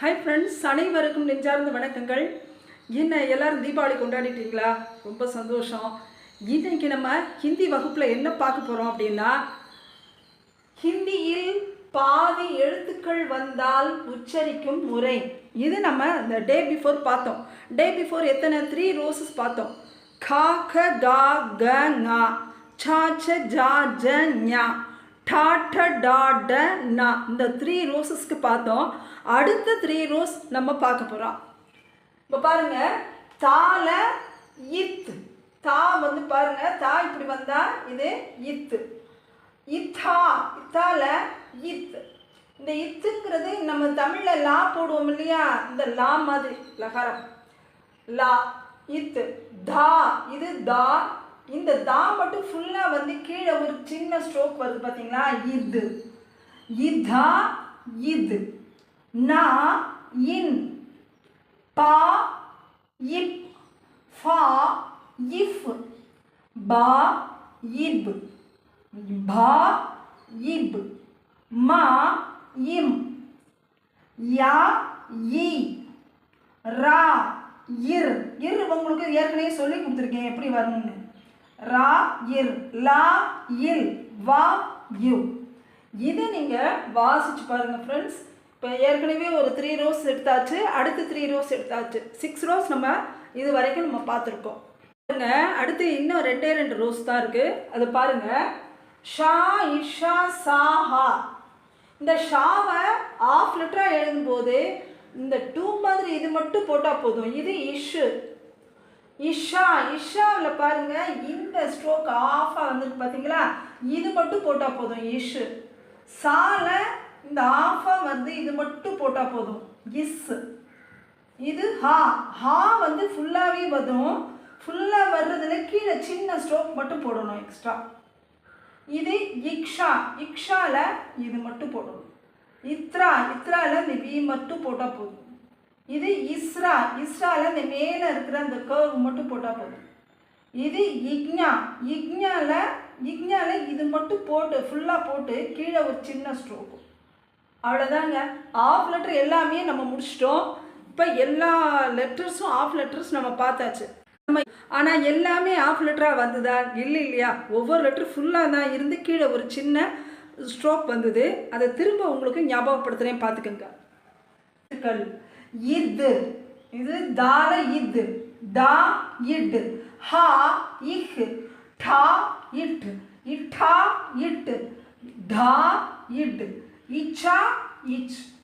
Hi friends அனைவருக்கும் நெஞ்சார்ந்த வணக்கங்கள். என்ன எல்லாரும் தீபாவளி கொண்டாடிட்டீங்களா? ரொம்ப சந்தோஷம். இன்னைக்கு நம்ம ஹிந்தி வகுப்பில் என்ன பார்க்க போகிறோம் அப்படின்னா ஹிந்தியில் பாதி எழுத்துக்கள் வந்தால் உச்சரிக்கும் முறை. இது நம்ம இந்த டே பிஃபோர் பார்த்தோம். டே பிஃபோர் எத்தனை? த்ரீ ரோசஸ் பார்த்தோம். கா க கா க ஙா சா ச ஜா ஜ ஞா. டாட்ட டாட நா இந்த த்ரீ ரோசஸ்க்கு பார்த்தோம். அடுத்த த்ரீ ரோஸ் நம்ம பார்க்க போகிறோம் இப்போ பாருங்க தால இத். தா வந்து பாருங்க தா இப்படி வந்தா இது இத்து இத்தா இத்தால இத். இந்த இத்துங்கிறது நம்ம தமிழில் லா போடுவோம் இல்லையா? இந்த லா மாதிரி லகரம். லா இத்து தா இது தா இந்த தா மட்டும் ஃபுல்லாக வந்து கீழே ஒரு சின்ன ஸ்ட்ரோக் வருது பார்த்தீங்களா இது இதா இது நா இன். பா இப். ஃபா இஃப். பா இப். பா இப். மா இம். யா இ ரா இர். இர் உங்களுக்கு ஏற்கனவே சொல்லி கொடுத்துருக்கேன். எப்படி வரணும்னு ரா இர். லா இல். வா யு. இது நீங்கள் வாசிச்சு பாருங்கள் ஃப்ரெண்ட்ஸ் இப்போ ஏற்கனவே ஒரு த்ரீ ரோஸ் எடுத்தாச்சு. அடுத்து த்ரீ ரோஸ் எடுத்தாச்சு. சிக்ஸ் ரோஸ் நம்ம இது வரைக்கும் நம்ம பார்த்துருக்கோம். பாருங்க அடுத்து இன்னும் ரெண்டே ரெண்டு ரோஸ் தான் இருக்குது அது பாருங்கள் ஷா இஷா சாஹா இந்த ஷாவை ஆஃப் லெட்டராக எழுதும்போது இந்த டூ மாதிரி இது மட்டும் போட்டால் போதும். இது இஷு. இஷா இஷாவில் பாருங்க இந்த ஸ்ட்ரோக் ஆஃபாக வந்துருக்கு பார்த்தீங்களா இது மட்டும் போட்டால் போதும் இஷு. சால இந்த ஆஃபாக வந்து இது மட்டும் போட்டால் போதும் இஸ். இது ஹா. ஹா வந்து ஃபுல்லாகவே வரும். ஃபுல்லாக வர்றதுல கீழே சின்ன ஸ்ட்ரோக் மட்டும் போடணும் எக்ஸ்ட்ரா இது இக்ஷா. இக்ஷாவில் இது மட்டும் போடணும். இத்ரா. இத்ராவில் இந்த வி மட்டும் போட்டால் போதும். இது இஸ்ரா இஸ்ரால இந்த மேலே இருக்கிற அந்த கர்வ் மட்டும் போட்டால் போதும். இது இக்ஞா இக்ஞால இக்ஞால இது மட்டும் போட்டு ஃபுல்லாக போட்டு கீழே ஒரு சின்ன ஸ்ட்ரோக்கு அவ்வளோதாங்க ஆஃப் லெட்டர் எல்லாமே நம்ம முடிச்சிட்டோம். இப்போ எல்லா லெட்டர்ஸும் ஆஃப் லெட்டர்ஸ் நம்ம பார்த்தாச்சு. நம்ம ஆனால் எல்லாமே ஆஃப் லெட்டராக வந்ததா? இல்லை இல்லையா? ஒவ்வொரு லெட்டர் ஃபுல்லாக தான் இருந்து கீழே ஒரு சின்ன ஸ்ட்ரோக் வந்தது. அதை திரும்ப உங்களுக்கு ஞாபகப்படுத்துகிறேன் பார்த்துக்கோங்க. இது இது தால இது தா இட்டு. ஹா இஹ் டா இட்டு. இட்டா இட்டு. தா இட்டு. இச்சா இச்.